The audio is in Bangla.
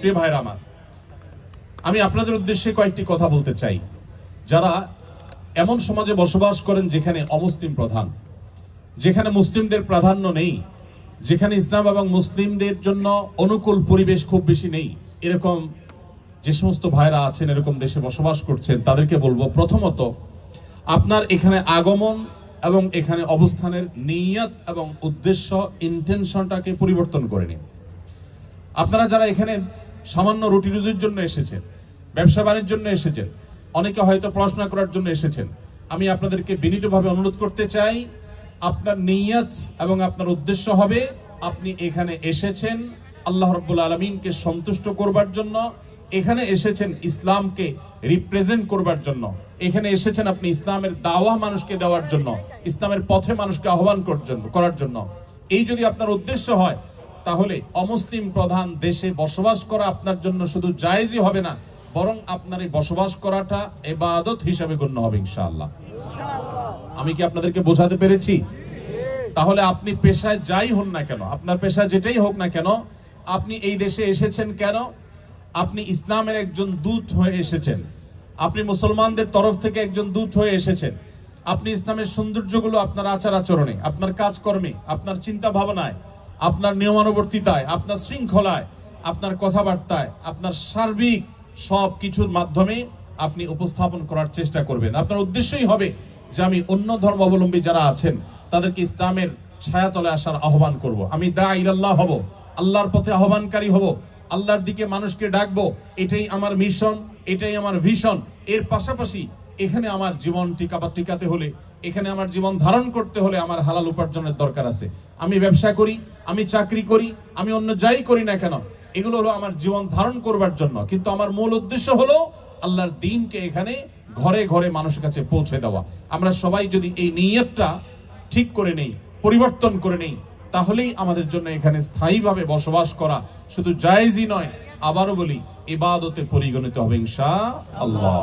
প্রিয় ভাইরা আমার, আমি আপনাদের উদ্দেশ্যে কয়েকটি কথা বলতে চাই। যারা এমন সমাজে বসবাস করেন যেখানে অমুসলিম প্রধান, যেখানে মুসলিমদের প্রাধান্য নেই, যেখানে ইসলাম এবং মুসলিমদের জন্য অনুকূল পরিবেশ খুব বেশি নেই, এরকম যে সমস্ত ভাইরা আছেন, এরকম দেশে বসবাস করছেন, তাদেরকে বলব, প্রথমত, আপনার এখানে আগমন এবং এখানে অবস্থানের নিয়ত এবং উদ্দেশ্য ইন্টেনশনটাকে পরিবর্তন করে নিন। আপনারা যারা এখানে সামান্য রুটি রুজির জন্য এসেছেন, ব্যবসা বাণিজ্যের জন্য এসেছেন, অনেকে হয়তো পড়াশোনা করার জন্য এসেছেন। আমি আপনাদেরকে বিনীতভাবে অনুরোধ করতে চাই, আপনার নিয়ত এবং আপনার উদ্দেশ্য হবে, আপনি এখানে এসেছেন, আল্লাহ রব্বুল আলমিনকে সন্তুষ্ট করবার জন্য, এখানে এসেছেন ইসলামকে রিপ্রেজেন্ট করবার জন্য, এখানে এসেছেন আপনি ইসলামের দাওয়া মানুষকে দেওয়ার জন্য, ইসলামের পথে মানুষকে আহ্বান করার জন্য করার জন্য। এই যদি আপনার উদ্দেশ্য হয় তাহলে অমুসলিম প্রধান দেশে বসবাস করা আপনার জন্য শুধু জায়েজই হবে না, বরং আপনার এই বসবাস করাটা এবাদত হিসাবে গণ্য হবে ইনশাআল্লাহ। আমি কি আপনাদেরকে বোঝাতে পেরেছি? তাহলে আপনি পেশায় যাই হন না কেন, আপনার পেশা যেটাই হোক না কেন, আপনি এই দেশে এসেছেন কেন? আপনি ইসলামের একজন দূত হয়ে এসেছেন। আপনি মুসলমানদের তরফ থেকে একজন দূত হয়ে এসেছেন। আপনি ইসলামের সৌন্দর্যগুলো আপনার আচার আচরণে আপনার কাজকর্মে, আপনার চিন্তা ভাবনায় আপনার নিয়মানুবর্তিতায়, আপনার শৃঙ্খলায়, আপনার কথাবার্তায়, আপনার সার্বিক সব কিছুর মাধ্যমে আপনি উপস্থাপন করার চেষ্টা করবেন আপনার উদ্দেশ্যই হবে যে আমি অন্য ধর্মাবলম্বী যারা আছেন, তাদেরকে ইসলামের ছায়াতলে আসার আহ্বান করব। আমি দা ইলাল্লাহ হব, আল্লাহর পথে আহ্বানকারী হব, আল্লাহর দিকে মানুষকে ডাকবো, এটাই আমার মিশন, এটাই আমার ভিশন এর পাশাপাশি এখানে আমার জীবন বা টিকাতে হলে, এখানে আমার জীবন ধারণ করতে হলে আমার হালাল উপার্জনের দরকার আছে। আমি ব্যবসা করি, আমি চাকরি করি, আমি অন্য যাই করি না কেন, এগুলো হলো আমার জীবন ধারণ করবার জন্য। কিন্তু আমার মূল উদ্দেশ্য হলো আল্লাহর দিনকে এখানে ঘরে ঘরে মানুষের কাছে পৌঁছে দেওয়া। আমরা সবাই যদি এই নিয়তটা ঠিক করে নেই, পরিবর্তন করে নেই, তাহলেই আমাদের জন্য এখানে স্থায়ীভাবে বসবাস করা শুধু জায়েজই নয়, আবারও বলি, ইবাদতে পরিগণিত হবে ইনশা আল্লাহ